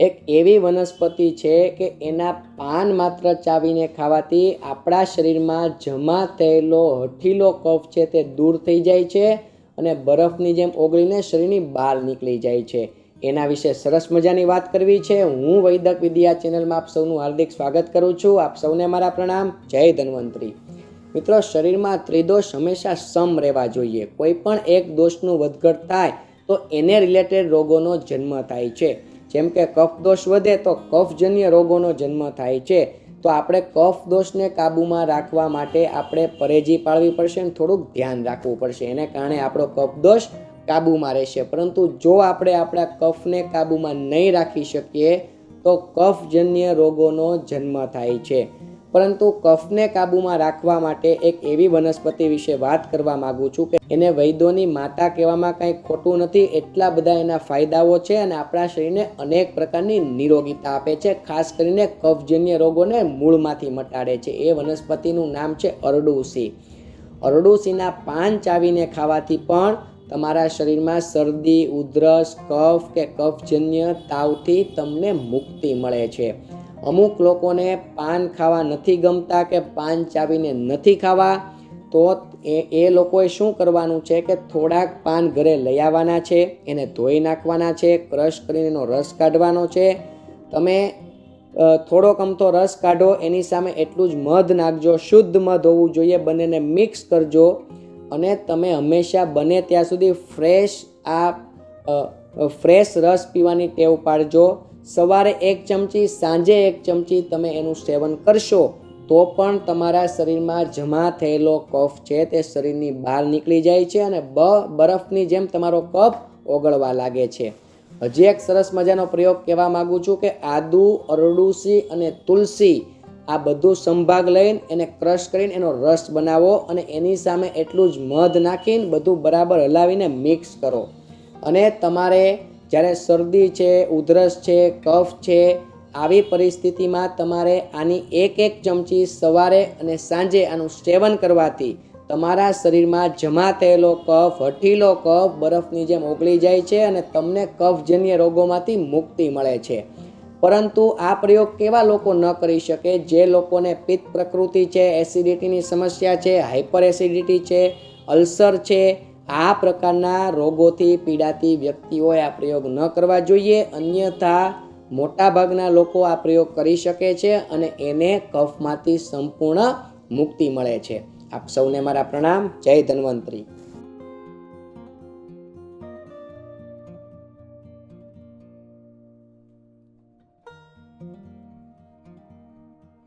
એક એવી વનસ્પતિ છે કે એના પાન માત્ર ચાવીને ખાવાથી આપણા શરીરમાં જમા થયેલો હઠીલો કફ છે તે દૂર થઈ જાય છે અને બરફની જેમ ઓગળીને શરીરની બહાર નીકળી જાય છે. એના વિશે સરસ મજાની વાત કરવી છે. હું વૈદક વિદ્યા ચેનલમાં આપ સૌનું હાર્દિક સ્વાગત કરું છું. આપ સૌને મારા પ્રણામ. જય ધન્વંતરી. મિત્રો, શરીરમાં ત્રિદોષ હંમેશા સમ રહેવા જોઈએ. કોઈ પણ એક દોષનું વધઘટ થાય તો એને રિલેટેડ રોગોનો જન્મ થાય છે. જેમ કે કફ દોષ વધે તો કફજન્ય રોગોનો જન્મ થાય છે. તો આપણે કફ દોષને કાબૂમાં રાખવા માટે આપણે પરેજી પાળવી પડશે અને થોડુંક ધ્યાન રાખવું પડશે. એને કારણે આપણો કફ દોષ કાબૂમાં રહેશે. પરંતુ જો આપણે આપણા કફને કાબૂમાં નહીં રાખી શકીએ, તો કફજન્ય રોગોનો જન્મ થાય છે. પરંતુ કફને કાબૂમાં રાખવા માટે એક એવી વનસ્પતિ વિશે વાત કરવા માંગુ છું કે એને વૈદ્યોની માતા કહેવામાં કંઈ ખોટું નથી, એટલા બધા એના ફાયદાઓ છે અને આપણા શરીરને અનેક પ્રકારની નિરોગીતા આપે છે, ખાસ કરીને કફજન્ય રોગોને મૂળમાંથી મટાડે છે. એ વનસ્પતિનું નામ છે અરડુસી. અરડુસીના પાન ચાવીને ખાવાથી પણ તમારા શરીરમાં શરદી, ઉધરસ, કફ કે કફજન્ય તાવથી તમને મુક્તિ મળે છે. અમુક લોકોને પાન ખાવા નથી ગમતા કે પાન ચાવીને નથી ખાવા, તો એ એ લોકોએ શું કરવાનું છે કે થોડાક પાન ઘરે લઈ આવવાના છે, એને ધોઈ નાખવાના છે ક્રશ કરીને એનો રસ કાઢવાનો છે. તમે થોડોક અમથો રસ કાઢો, એની સામે એટલું જ મધ નાખજો, શુદ્ધ મધ હોવું જોઈએ, બંનેને મિક્સ કરજો. અને તમે હંમેશા બને ત્યાં સુધી ફ્રેશ આ ફ્રેશ રસ પીવાની ટેવ પાડજો. સવારે એક ચમચી, સાંજે એક ચમચી તમે એનું સેવન કરશો, તો પણ તમારા શરીરમાં જમા થયેલો કફ છે તે શરીરની બહાર નીકળી જાય છે અને બ, બરફની જેમ તમારો કફ ઓગળવા લાગે છે. હજી એક સરસ મજાનો પ્રયોગ કહેવા માંગુ છું કે આદુ અરડુસી અને તુલસી આ બધું સંભાગ લઈને એને ક્રશ કરીને એનો રસ બનાવો અને એની સામે એટલું જ મધ નાખીને બધું બરાબર હલાવીને મિક્સ કરો. અને તમારે જ્યારે શરદી છે, ઉધરસ છે, કફ છે, આવી પરિસ્થિતિમાં તમારે આની એક એક ચમચી સવારે અને સાંજે આનું સેવન કરવાથી તમારા શરીરમાં જમા થયેલો કફ, હઠીલો કફ બરફની જેમ ઓગળી જાય છે અને તમને કફજન્ય રોગોમાંથી મુક્તિ મળે છે. પરંતુ આ પ્રયોગ કેવા લોકો ન કરી શકે? જે લોકોને પિત્ત પ્રકૃતિ છે, એસિડિટીની સમસ્યા છે હાઇપર એસિડિટી છે, અલ્સર છે આ પ્રકારના રોગોથી પીડાતી વ્યક્તિઓએ આ પ્રયોગ ન કરવા જોઈએ, અન્યથા મોટાભાગના લોકો આ પ્રયોગ કરી શકે છે અને એને કફમાંથી સંપૂર્ણ મુક્તિ મળે છે. આપ સૌને મારા પ્રણામ. જય ધન્વંતરી.